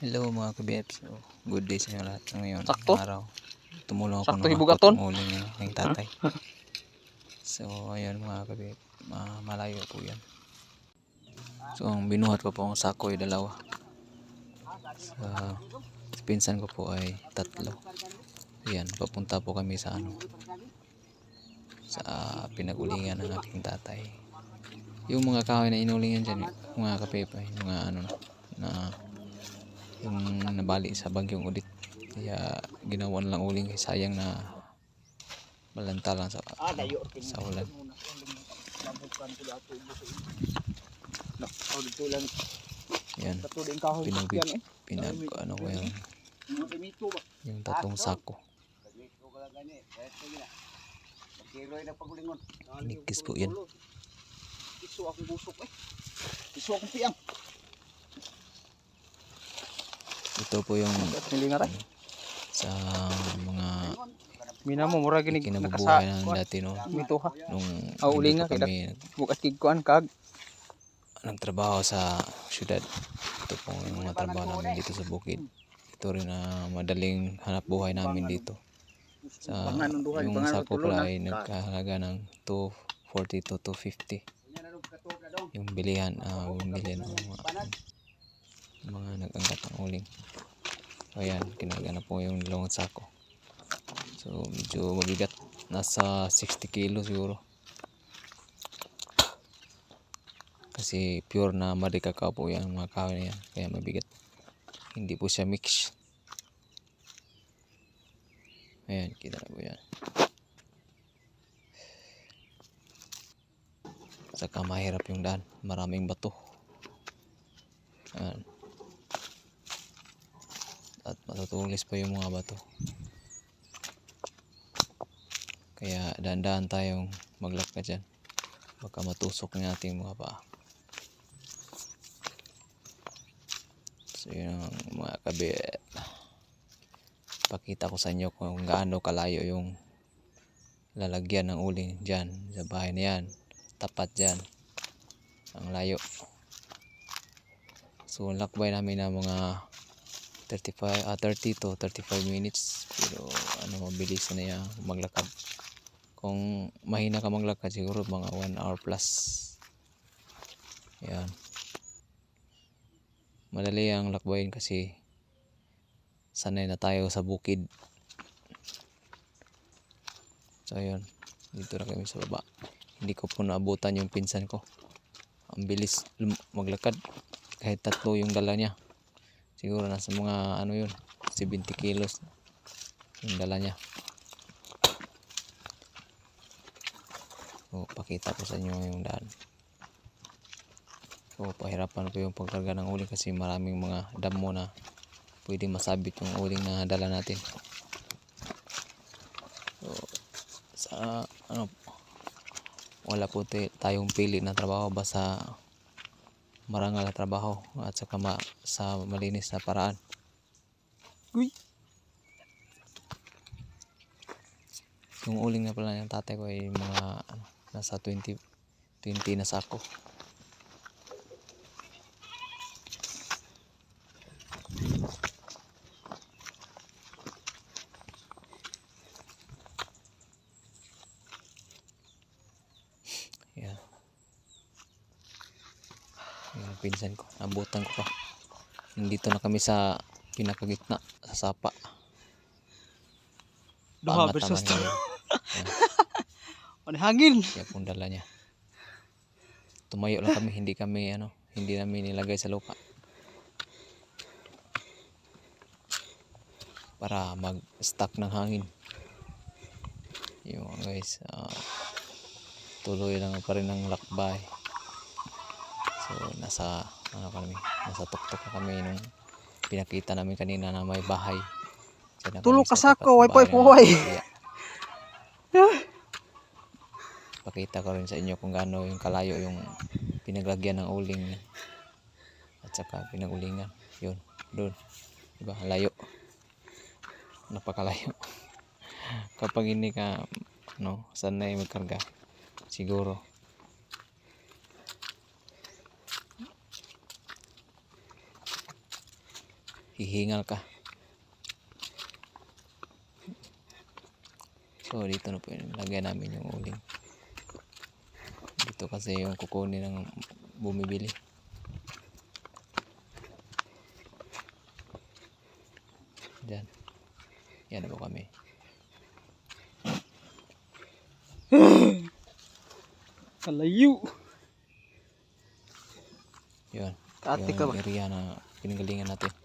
Hello mga kabibs. So, good day sa inyo lahat ngayon. Sakto. Araw. Tumulong ako Sakto ng hibugaton. uling ng tatay. so, ayun mga kabibs. Ma- malayo po yan. So, ang binuhat ko po ang sako ay dalawa. Sa, sa pinsan ko po ay tatlo. Yan, papunta po kami sa ano sa pinagulingan ng aking tatay. Yung mga kahoy na inulingan dyan, mga kapepay, mga ano na, na yung nabali sa bagyong udit kaya ginawan lang uling eh. sayang na balanta lang sa, sa ulan yan pinag pinag ano ko yung yung tatong sako nikis po yan Iso akong busok eh. Iso akong piyang. Ito po yung sa mga Mina mo, mura ginig kinabubuhay ng dati no Mito ha. nung Ah, uli nga, kami Bukas kigkuan kag. nagtrabaho sa syudad. Ito po yung mga trabaho namin dito sa bukid. Ito rin na madaling hanap buhay namin dito. Sa yung sako pala ay nagkahalaga ng 240 to 250. Yung bilihan, ah bumili ng mga, mga nag-angkat ng uling. So ayan, kinalaga na po yung dalawang sako. So medyo mabigat. Nasa 60 kilo siguro. Kasi pure na marikakaw po yan mga kahoy na yan. Kaya mabigat. Hindi po siya mix. Ayan, kita na po yan. Saka mahirap yung daan. Maraming bato. Ayan. At matutulis pa yung mga bato. Kaya dahan-dahan tayong maglakad dyan. Baka matusok ng ating mga paa. So yun ang mga kabit. Pakita ko sa inyo kung gaano kalayo yung lalagyan ng uling dyan sa bahay na yan. Tapat dyan. Ang layo. So lakbay namin na mga 35 ah, 30 to 35 minutes. Pero ano mabilis na yan maglakad. Kung mahina ka maglakad siguro mga 1 hour plus. Yan. Madali ang lakbayin kasi sanay na tayo sa bukid. So ayun. Dito na kami sa baba. Hindi ko po naabutan yung pinsan ko. Ang bilis maglakad. Kahit tatlo yung dala niya siguro nasa mga ano yun 70 kilos. Yung dala niya. So pakita ko sa inyo yung daan. So pahirapan ko yung pagkarga ng uling kasi maraming mga damo na pwede masabit yung uling na dala natin. So sa ano wala po tayong pili na trabaho basta marangal na trabaho at saka ma, sa malinis na paraan Uy. yung uling na pala ng tatay ko ay mga ano, nasa 20 20 na sako Yan. Yung pinsan ko. Nabutan ko pa. Nandito na kami sa pinakagitna. Sa sapa. Duha versus to. yun. Ano hangin? Kaya pong dala niya. Tumayo lang kami. Hindi kami ano. Hindi namin nilagay sa lupa. Para mag-stack ng hangin. Mga guys. ah, tuloy lang pa rin ang lakbay. So nasa ano kami, nasa tuktok na kami nung pinakita namin kanina na may bahay. Kami ka sa ng way poy. Kaya, Pakita ko rin sa inyo kung gaano yung kalayo yung pinaglagyan ng uling at saka pinagulingan. Yun, doon. Diba? Layo. Napakalayo. Kapag hindi ka no, sanay magkarga, siguro hihingal ka. So dito na po yun, lagyan namin yung uling. Dito kasi yung kukunin ng bumibili. Diyan. Yan na po kami. Kalayo. Yun. Ate ka yung ba? area na pinagalingan natin.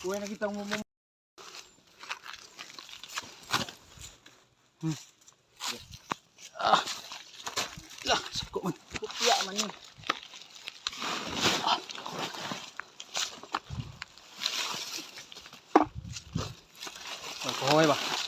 Kuya nakita mo mo. Hmm. Ah. Lah, sako man. Kupya man yun. Ah. Ba?